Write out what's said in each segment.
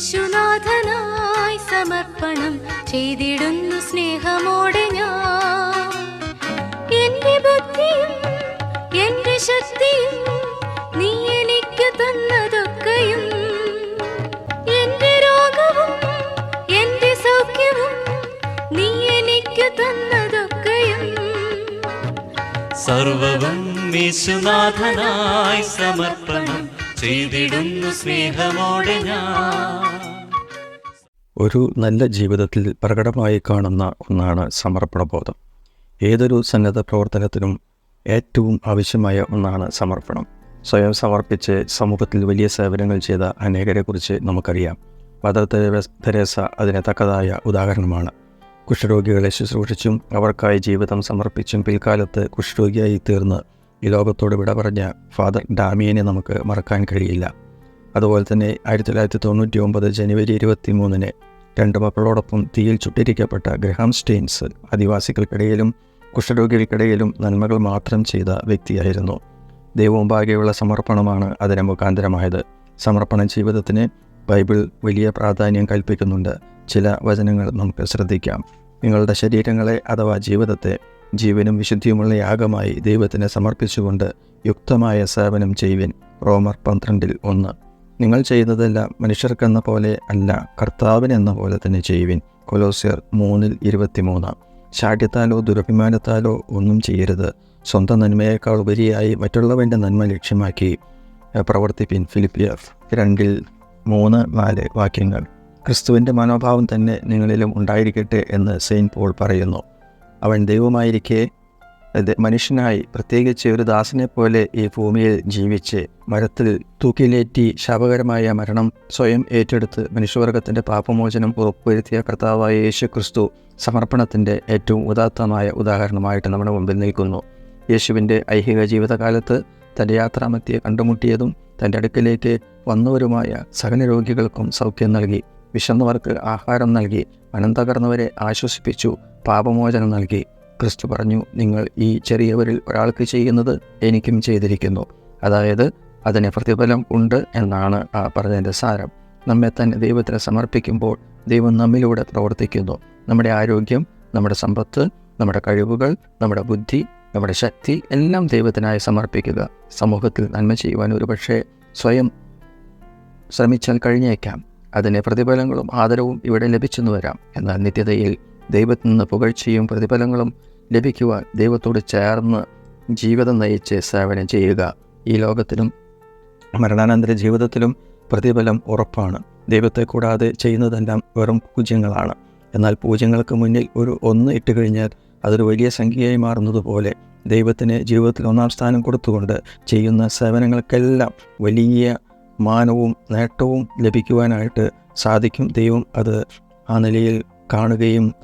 യേശുനാഥനായി സമർപ്പണം ചെയ്തിടുന്നു സ്നേഹമോടെ ഞാൻ. എന്റെ ബുദ്ധിയും എന്റെ ശക്തിയും നീ എനിക്ക് തന്നതൊക്കെയും എന്റെ രോഗവും എന്റെ സൗഖ്യവും നീ എനിക്ക് തന്നതൊക്കെയും. സർവവും യേശുനാഥനായി സമർപ്പണം ചെയ്തിടുന്നു സ്നേഹമോടെ ഞാൻ. ഒരു നല്ല ജീവിതത്തിൽ പ്രകടമായി കാണുന്ന ഒന്നാണ് സമർപ്പണ സമർപ്പണബോധം. ഏതൊരു സന്നദ്ധ പ്രവർത്തനത്തിനും ഏറ്റവും ആവശ്യമായ ഒന്നാണ് സമർപ്പണം. സ്വയം സമർപ്പിച്ച് സമൂഹത്തിൽ വലിയ സേവനങ്ങൾ ചെയ്ത അനേകരെക്കുറിച്ച് നമുക്കറിയാം. മദർ തെരേ- തെരേസ അതിന് തക്കതായ ഉദാഹരണമാണ്. കുഷ്ഠരോഗികളെ ശുശ്രൂഷിച്ചും അവർക്കായി ജീവിതം സമർപ്പിച്ചും പിൽക്കാലത്ത് കുഷ്ഠരോഗിയായി തീർന്ന് ഈ ലോകത്തോട് വിട പറഞ്ഞ ഫാദർ ഡാമിയനെ നമുക്ക് മറക്കാൻ കഴിയില്ല. അതുപോലെ തന്നെ ആയിരത്തി തൊള്ളായിരത്തി തൊണ്ണൂറ്റി ഒമ്പത് ജനുവരി ഇരുപത്തി മൂന്നിന് രണ്ട് മക്കളോടൊപ്പം തീയിൽ ചുട്ടിരിക്കപ്പെട്ട ഗ്രഹാം സ്റ്റെയിൻസ് ആദിവാസികൾക്കിടയിലും കുഷ്ഠരോഗികൾക്കിടയിലും നന്മകൾ മാത്രം ചെയ്ത വ്യക്തിയായിരുന്നു. ദൈവമുമ്പാകെയുള്ള സമർപ്പണമാണ് അതിന് മുഖാന്തരമായത്. സമർപ്പണ ജീവിതത്തിന് ബൈബിൾ വലിയ പ്രാധാന്യം കൽപ്പിക്കുന്നുണ്ട്. ചില വചനങ്ങൾ നമുക്ക് ശ്രദ്ധിക്കാം. നിങ്ങളുടെ ശരീരങ്ങളെ അഥവാ ജീവിതത്തെ ജീവനും വിശുദ്ധിയുമുള്ള യാഗമായി ദൈവത്തിന് സമർപ്പിച്ചുകൊണ്ട് യുക്തമായ സേവനം ചെയ്യുവിൻ. റോമർ പന്ത്രണ്ടിൽ ഒന്ന്. നിങ്ങൾ ചെയ്യുന്നതെല്ലാം മനുഷ്യർക്കെന്ന പോലെ അല്ല കർത്താവിനെന്ന പോലെ തന്നെ ചെയ്യുവിൻ. കൊലോസ്യർ മൂന്നിൽ ഇരുപത്തിമൂന്ന്. ശാഠ്യത്താലോ ദുരഭിമാനത്താലോ ഒന്നും ചെയ്യരുത്. സ്വന്തം നന്മയേക്കാൾ ഉപരിയായി മറ്റുള്ളവന്റെ നന്മ ലക്ഷ്യമാക്കി പ്രവർത്തിപ്പിൻ. ഫിലിപ്പിയർ രണ്ടിൽ മൂന്ന് നാല് വാക്യങ്ങൾ. ക്രിസ്തുവിന്റെ മനോഭാവം തന്നെ നിങ്ങളിലും ഉണ്ടായിരിക്കട്ടെ എന്ന് സെയിന്റ് പോൾ പറയുന്നു. അവൻ ദൈവമായിരിക്കെ മനുഷ്യനായി പ്രത്യേകിച്ച് ഒരു ദാസനെ പോലെ ഈ ഭൂമിയിൽ ജീവിച്ച് മരത്തിൽ തൂക്കിലേറ്റി ശാപകരമായ മരണം സ്വയം ഏറ്റെടുത്ത് മനുഷ്യവർഗത്തിന്റെ പാപമോചനം ഉറപ്പുവരുത്തിയ കർത്താവായ യേശു ക്രിസ്തു സമർപ്പണത്തിന്റെ ഏറ്റവും ഉദാത്തമായ ഉദാഹരണമായിട്ട് നമ്മുടെ മുമ്പിൽ നിൽക്കുന്നു. യേശുവിന്റെ ഐഹിക ജീവിതകാലത്ത് തന്റെ യാത്രാമധ്യെ കണ്ടുമുട്ടിയതും തന്റെ അടുക്കലേക്ക് വന്നവരുമായ സഹനരോഗികൾക്കും സൗഖ്യം നൽകി. വിശന്നവർക്ക് ആഹാരം നൽകി മനം തകർന്നവരെ ആശ്വസിപ്പിച്ചു പാപമോചനം നൽകി. ക്രിസ്തു പറഞ്ഞു നിങ്ങൾ ഈ ചെറിയവരിൽ ഒരാൾക്ക് ചെയ്യുന്നത് എനിക്കും ചെയ്തിരിക്കുന്നു. അതായത് അതിന് പ്രതിഫലം ഉണ്ട് എന്നാണ് ആ പറഞ്ഞതിന്റെ സാരം. നമ്മെ തന്നെ ദൈവത്തിന് സമർപ്പിക്കുമ്പോൾ ദൈവം നമ്മിലൂടെ പ്രവർത്തിക്കുന്നു. നമ്മുടെ ആരോഗ്യം നമ്മുടെ സമ്പത്ത് നമ്മുടെ കഴിവുകൾ നമ്മുടെ ബുദ്ധി നമ്മുടെ ശക്തി എല്ലാം ദൈവത്തിനായി സമർപ്പിക്കുക. സമൂഹത്തിൽ നന്മ ചെയ്യുവാൻ ഒരുപക്ഷെ സ്വയം ശ്രമിച്ചാൽ കഴിഞ്ഞേക്കാം. അതിന് പ്രതിഫലങ്ങളും ആദരവും ഇവിടെ ലഭിച്ചെന്ന് വരാം. എന്നാൽ നിത്യതയിൽ ദൈവത്തിൽ നിന്ന് പുകഴ്ചയും പ്രതിഫലങ്ങളും ലഭിക്കുവാൻ ദൈവത്തോട് ചേർന്ന് ജീവിതം നയിച്ച് സേവനം ചെയ്യുക. ഈ ലോകത്തിലും മരണാനന്തര ജീവിതത്തിലും പ്രതിഫലം ഉറപ്പാണ്. ദൈവത്തെ കൂടാതെ ചെയ്യുന്നതെല്ലാം വെറും പൂജ്യങ്ങളാണ്. എന്നാൽ പൂജ്യങ്ങൾക്ക് മുന്നിൽ ഒരു ഒന്ന് ഇട്ട് കഴിഞ്ഞാൽ അതൊരു വലിയ സംഖ്യയായി മാറുന്നതുപോലെ ദൈവത്തിന് ജീവിതത്തിൽ ഒന്നാം സ്ഥാനം കൊടുത്തുകൊണ്ട് ചെയ്യുന്ന സേവനങ്ങൾക്കെല്ലാം വലിയ മാനവും നേട്ടവും ലഭിക്കുവാനായിട്ട് സാധിക്കും. ദൈവം അത് ആ നിലയിൽ കാണുകയും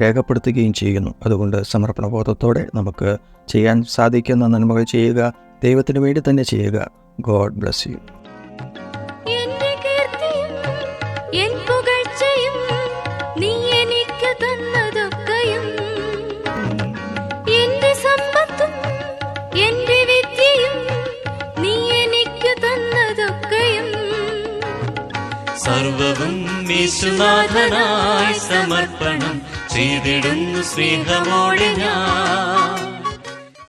രേഖപ്പെടുത്തുകയും ചെയ്യുന്നു. അതുകൊണ്ട് സമർപ്പണബോധത്തോടെ നമുക്ക് ചെയ്യാൻ സാധിക്കുന്ന നന്മകൾ ചെയ്യുക ദൈവത്തിന് വേണ്ടി തന്നെ ചെയ്യുക. God bless you. സർവവും യേശുനാഥനായി സമർപ്പണം ചെയ്തിടുന്നു സ്നേഹമോടെ ഞാൻ.